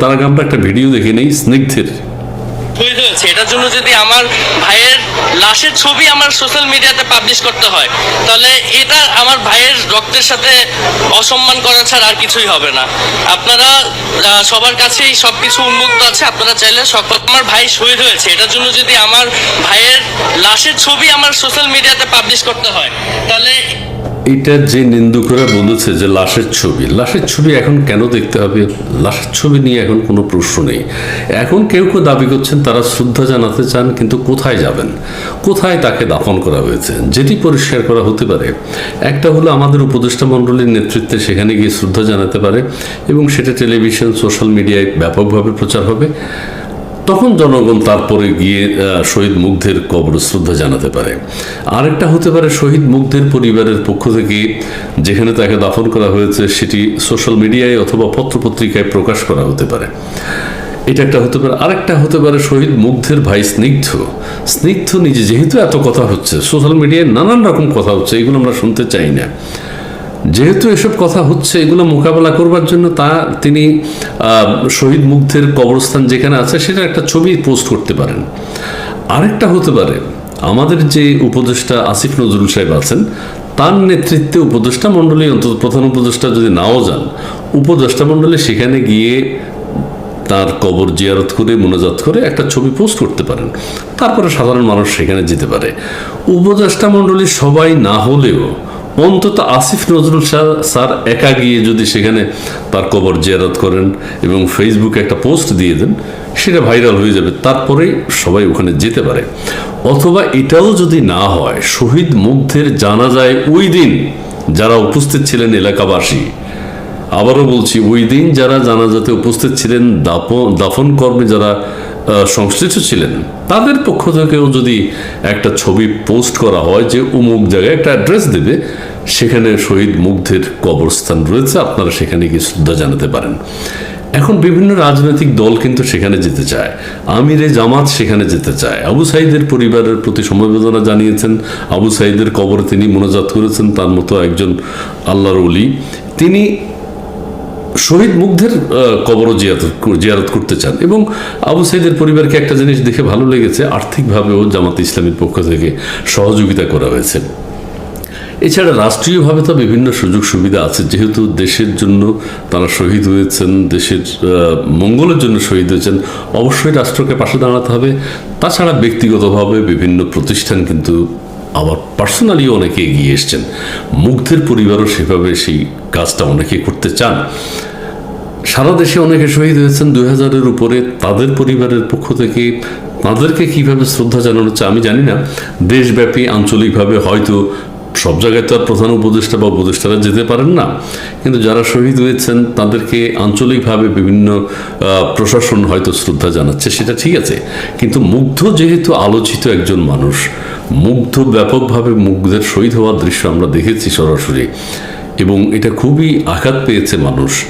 তার আগে আমরা একটা ভিডিও দেখে নেই, স্নিগ্ধের। শহীদ হয়েছে এটার জন্য যদি আমার ভাইয়ের লাশের ছবি আমার সোশ্যাল মিডিয়াতে পাবলিশ করতে হয়, তাহলে এটা আমার ভাইয়ের রক্তের সাথে অসম্মান করা ছাড়া আর কিছুই হবে না। আপনারা সবার কাছেই সব কিছু উন্মুক্ত আছে, আপনারা চাইলে সকল আমার ভাই শহীদ হয়েছে এটার জন্য যদি আমার ভাইয়ের লাশের ছবি আমার সোশ্যাল মিডিয়াতে পাবলিশ করতে হয়, তাহলে এটা যে নিন্দুকরা বলেছে যে লাশের ছবি লাশের ছবি এখন কেন দেখতে হবে? লাশের ছবি নিয়ে এখন কোনো প্রশ্ন নেই। এখন কেউ কেউ দাবি করছেন তারা শ্রদ্ধা জানাতে চান, কিন্তু কোথায় যাবেন? কোথায় তাকে দাফন করা হয়েছে? যেটি পরিষ্কার করা হতে পারে, একটা হলো আমাদের উপদেষ্টা মণ্ডলীর নেতৃত্বে সেখানে গিয়ে শ্রদ্ধা জানাতে পারে এবং সেটা টেলিভিশন, সোশ্যাল মিডিয়ায় ব্যাপকভাবে প্রচার হবে। তখন জনগণ তারপরে গিয়ে শহীদ মুগ্ধের কবর শ্রদ্ধা জানাতে পারে। আরেকটা হতে পারে শহীদ মুগ্ধের পরিবারের পক্ষ থেকে, যেখানে তাকে দাফন করা হয়েছে, সেটি সোশ্যাল মিডিয়ায় অথবা পত্রপত্রিকায় প্রকাশ করা হতে পারে। এটা একটা হতে পারে, আরেকটা হতে পারে শহীদ মুগ্ধের ভাই স্নিগ্ধ। স্নিগ্ধ নিজে যেহেতু এত কথা হচ্ছে, সোশ্যাল মিডিয়ায় নানান রকম কথা হচ্ছে, এগুলো আমরা শুনতে চাই না। যেহেতু এসব কথা হচ্ছে, এগুলো মোকাবেলা করবার জন্য তা তিনি শহীদ মুগ্ধের কবরস্থান যেখানে আছে সেটা একটা ছবি পোস্ট করতে পারেন। আরেকটা হতে পারে, আমাদের যে উপদেষ্টা আসিফ নজরুল সাহেব আছেন, তার নেতৃত্বে উপদেষ্টা মণ্ডলী, অন্তত প্রধান উপদেষ্টা যদি নাও যান, উপদেষ্টা মণ্ডলী সেখানে গিয়ে তার কবর জিয়ারত করে, মোনাজাত করে একটা ছবি পোস্ট করতে পারেন। তারপরে সাধারণ মানুষ সেখানে যেতে পারে। উপদেষ্টা মণ্ডলী সবাই না হলেও অন্তত আসিফ নজরুল শাহ স্যার একা গিয়ে যদি সেখানে তার কবর জিয়ারত করেন এবং ফেসবুকে একটা পোস্ট দিয়ে দেন, সেটা ভাইরাল হয়ে যাবে। তারপরেই সবাই ওখানে যেতে পারে। অথবা এটাও যদি না হয়, শহীদ মুগ্ধের জানা যায় ওই দিন যারা উপস্থিত ছিলেন এলাকাবাসী, আবারও বলছি, ওই দিন যারা জানাজাতে উপস্থিত ছিলেন, দাপন, দাফন কর্মে যারা সংশ্লিষ্ট ছিলেন। তাদের পক্ষ থেকেও যদি একটা ছবি পোস্ট করা হয় যে উমুক জায়গায় একটা অ্যাড্রেস দেবে, সেখানে শহীদ মুগ্ধের কবরস্থান রয়েছে, আপনারা সেখানে গিয়ে শ্রদ্ধা জানাতে পারেন। এখন বিভিন্ন রাজনৈতিক দল কিন্তু সেখানে যেতে চায়। আমিরে জামাত সেখানে যেতে চায়। আবু সাইদের পরিবারের প্রতি সমবেদনা জানিয়েছেন। আবু সাইদের কবরে তিনি মোনাজাত করেছেন, তার মতো একজন আল্লাহর অলি তিনি শহীদ মুগ্ধের কবরও জিয়ারত জিয়ারত করতে চান। এবং আবু সাইদের পরিবারকে একটা জিনিস দেখে ভালো লেগেছে, আর্থিকভাবেও জামাত ইসলামের পক্ষ থেকে সহযোগিতা করা হয়েছে। এছাড়া রাষ্ট্রীয়ভাবে তো বিভিন্ন সুযোগ সুবিধা আছে, যেহেতু দেশের জন্য তারা শহীদ হয়েছেন, দেশের মঙ্গলের জন্য শহীদ হয়েছেন, অবশ্যই রাষ্ট্রকে পাশে দাঁড়াতে হবে। তাছাড়া ব্যক্তিগতভাবে বিভিন্ন প্রতিষ্ঠান কিন্তু আবার পার্সোনালি অনেকে এগিয়ে এসছেন। মুগ্ধের পরিবারও সেভাবে সেই কাজটা অনেকে করতে চান। সারা দেশে অনেকে শহীদ হয়েছেন দুই হাজারের উপরে। তাদের পরিবারের পক্ষ থেকে তাদেরকে কীভাবে শ্রদ্ধা জানানো হচ্ছে আমি জানি না। দেশব্যাপী, আঞ্চলিকভাবে হয়তো সব জায়গায় তো আর প্রধান উপদেষ্টা বা উপদেষ্টারা যেতে পারেন না। কিন্তু যারা শহীদ হয়েছেন, তাদেরকে আঞ্চলিকভাবে বিভিন্ন প্রশাসন হয়তো শ্রদ্ধা জানাচ্ছে, সেটা ঠিক আছে। কিন্তু মুগ্ধ যেহেতু আলোচিত একজন মানুষ, মুগ্ধ ব্যাপকভাবে মুগ্ধের শহীদ হওয়ার দৃশ্য আমরা দেখেছি সরাসরি। এবং এটা খুবই আঘাত পেয়েছে মানুষ।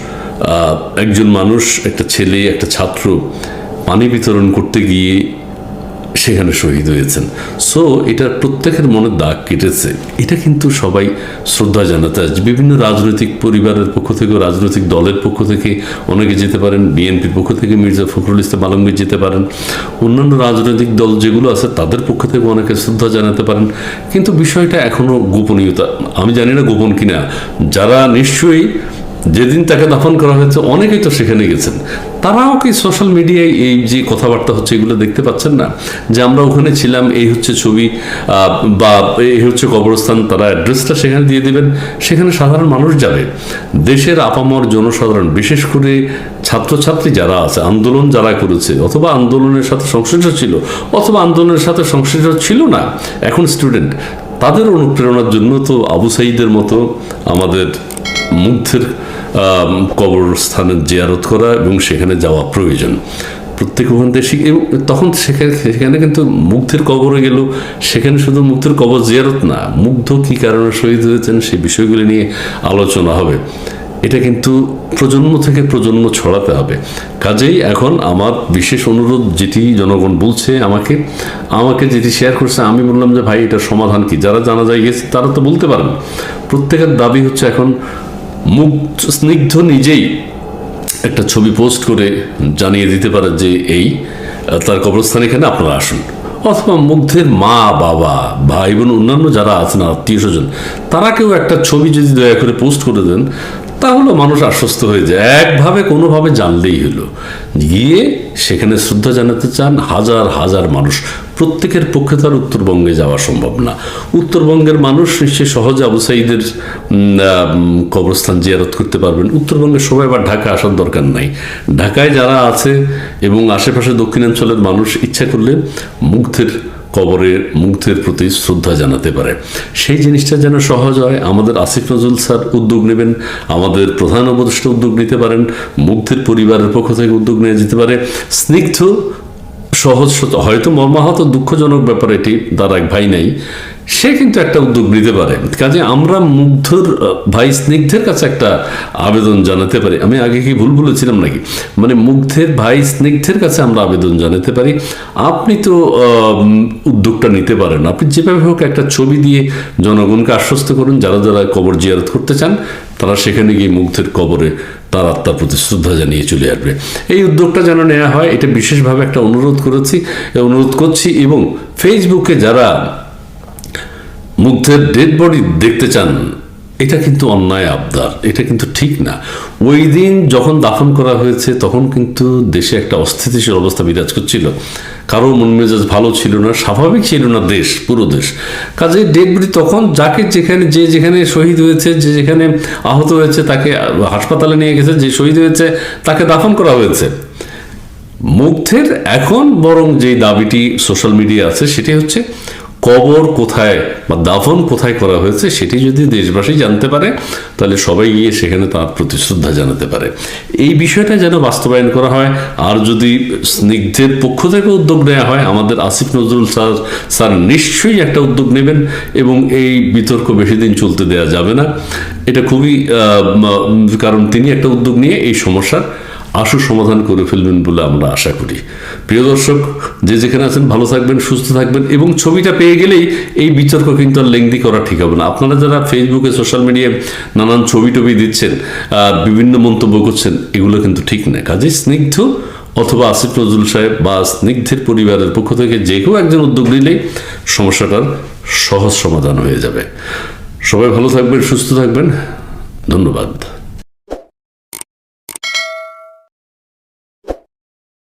একজন মানুষ, একটা ছেলে, একটা ছাত্র পানি বিতরণ করতে গিয়ে সেখানে শহীদ হয়েছেন। সো এটা প্রত্যেকের মনে দাগ কেটেছে। এটা কিন্তু সবাই শ্রদ্ধা জানাতে বিভিন্ন রাজনৈতিক পরিবারের পক্ষ থেকে রাজনৈতিক দলের পক্ষ থেকে অনেকে যেতে পারেন, বিএনপির পক্ষ থেকে মির্জা ফখরুল ইসলাম আলমগীর যেতে পারেন। অন্যান্য রাজনৈতিক দল যেগুলো আছে, তাদের পক্ষ থেকে অনেকে শ্রদ্ধা জানাতে পারেন। কিন্তু বিষয়টা এখনও গোপনীয়তা, আমি জানি না গোপন কিনা। যারা নিশ্চয়ই যেদিন তাকে দাফন করা হয়েছে, অনেকেই তো সেখানে গেছেন। তারাও কি সোশ্যাল মিডিয়ায় এই যে কথাবার্তা হচ্ছে, এগুলো দেখতে পাচ্ছেন না? যে আমরা ওখানে ছিলাম, এই হচ্ছে ছবি বা এই হচ্ছে কবরস্থান, তারা অ্যাড্রেসটা সেখানে দিয়ে দেবেন। সেখানে সাধারণ মানুষ যাবে। দেশের আপামর জনসাধারণ, বিশেষ করে ছাত্রছাত্রী যারা আছে, আন্দোলন যারা করেছে, অথবা আন্দোলনের সাথে সংশ্লিষ্ট ছিল, অথবা আন্দোলনের সাথে সংশ্লিষ্ট ছিল না, এখন স্টুডেন্ট তাদের অনুপ্রেরণার জন্য তো আবু সাইদের মতো আমাদের মুগ্ধের কবরস্থানে জিয়ারত করা এবং সেখানে যাওয়া প্রয়োজন। প্রত্যেক ওখান তখন সেখানে সেখানে কিন্তু মুগ্ধের কবরে গেল। সেখানে শুধু মুগ্ধের কবর জিয়ারত না, মুগ্ধ কী কারণে শহীদ হয়েছেন সেই বিষয়গুলি নিয়ে আলোচনা হবে। এটা কিন্তু প্রজন্ম থেকে প্রজন্ম ছড়াতে হবে। কাজেই এখন আমার বিশেষ অনুরোধ যেটি জনগণ বলছে আমাকে আমাকে যেটি শেয়ার করছে, আমি বললাম যে ভাই, এটার সমাধান কি? যারা জানা যায় গেছে, তারা তো বলতে পারেন। প্রত্যেকের দাবি হচ্ছে এখন মুখ স্নিগ্ধ নিজেই একটা ছবি পোস্ট করে জানিয়ে দিতে পারে যে এই তার কবরস্থান এখানে আপনারা আসুন। অথবা মুগ্ধের মা, বাবা, ভাই, বোন, অন্যান্য যারা আছেন, আত্মীয় স্বজন, তারা কেউ একটা ছবি যদি দয়া করে পোস্ট করে দেন, তাহলে মানুষ আশ্বস্ত হয়ে যায়। একভাবে কোনোভাবে জানলেই হলো। গিয়ে সেখানে শ্রদ্ধা জানাতে চান হাজার হাজার মানুষ। প্রত্যেকের পক্ষে তার উত্তরবঙ্গে যাওয়া সম্ভব না। উত্তরবঙ্গের মানুষ নিশ্চয়ই সহজে আবু সাইদের উম, আহ, উম, কবরস্থান জিয়ারত করতে পারবেন। উত্তরবঙ্গে সবাই আবার ঢাকা আসার দরকার নাই। ঢাকায় যারা আছে এবং আশেপাশে দক্ষিণাঞ্চলের মানুষ ইচ্ছা করলে মুগ্ধের কবরে মুগ্ধের প্রতি শ্রদ্ধা জানাতে পারে। সেই জিনিসটা যেন সহজ হয়, আমাদের আসিফ নজরুল স্যার উদ্যোগ নেবেন, আমাদের প্রধান উপদেষ্টা উদ্যোগ নিতে পারেন মুগ্ধের পরিবারের পক্ষ থেকে উদ্যোগ নিয়ে যেতে পারে। স্নিগ্ধ সহজ হয়তো মর্মাহত দুঃখজনক ব্যাপার এটি, তার এক ভাই নেই। সে কিন্তু একটা উদ্যোগ নিতে পারে। কাজে আমরা মুগ্ধর ভাই স্নিগ্ধের কাছে একটা আবেদন জানাতে পারি। আমি আগে কি ভুল বলেছিলাম নাকি? মানে মুগ্ধের ভাই স্নিগ্ধের কাছে আমরা আবেদন জানাতে পারি। আপনি তো উদ্যোগটা নিতে পারেন। আপনি যেভাবে হোক একটা ছবি দিয়ে জনগণকে আশ্বস্ত করুন। যারা যারা কবর জিয়ারত করতে চান, তারা সেখানে গিয়ে মুগ্ধের কবরে তার আত্মার প্রতি শ্রদ্ধা জানিয়ে চলে আসবে। এই উদ্যোগটা যেন নেওয়া হয়, এটা বিশেষভাবে একটা অনুরোধ করেছি। অনুরোধ করছি এবং ফেসবুকে যারা মুগ্ধের ডেড বডি দেখতে চান এটা কিন্তু অন্যায় আবদার, এটা কিন্তু ঠিক না। ওই দিন যখন দাফন করা হয়েছে, তখন কিন্তু দেশে একটা অস্থিতিশীল অবস্থা বিরাজ করছিল। কারও মন মেজাজ ভালো ছিল না, স্বাভাবিক ছিল না দেশ, পুরো দেশ। কাজে ডেড বডি তখন যাকে যেখানে, যে যেখানে শহীদ হয়েছে, যে যেখানে আহত হয়েছে, তাকে হাসপাতালে নিয়ে গেছে, যে শহীদ হয়েছে, তাকে দাফন করা হয়েছে। মুগ্ধের এখন বরং যে দাবিটি সোশ্যাল মিডিয়া আছে, সেটি হচ্ছে কবর কোথায় বা দাফন কোথায় করা হয়েছে সেটি যদি দেশবাসী জানতে পারে, তাহলে সবাই গিয়ে সেখানে তার প্রতি শ্রদ্ধা জানাতে পারে। এই বিষয়টা যেন বাস্তবায়ন করা হয়, আর যদি স্নিগ্ধের পক্ষ থেকে উদ্যোগ নেওয়া হয়, আমাদের আসিফ নজরুল স্যার স্যার নিশ্চয়ই একটা উদ্যোগ নেবেন, এবং এই বিতর্ক বেশি দিন চলতে দেওয়া যাবে না। এটা খুবই কারণ তিনি একটা উদ্যোগ নিয়ে এই সমস্যার আশু সমাধান করে ফেলবেন বলে আমরা আশা করি। প্রিয় দর্শক, যে যেখানে আছেন, ভালো থাকবেন, সুস্থ থাকবেন এবং ছবিটা পেয়ে গেলেই এই বিতর্ক কিন্তু আর লেংদি করা ঠিক হবে না। আপনারা যারা ফেসবুকে সোশ্যাল মিডিয়ায় নানান ছবি টবি দিচ্ছেন বিভিন্ন মন্তব্য করছেন, এগুলো কিন্তু ঠিক না। কাজে স্নিগ্ধ অথবা আসিফ নজরুল সাহেব বা স্নিগ্ধের পরিবারের পক্ষ থেকে যে কেউ একজন উদ্যোগ নিলেই সমস্যাটার সহজ সমাধান হয়ে যাবে। সবাই ভালো থাকবেন, সুস্থ থাকবেন। ধন্যবাদ।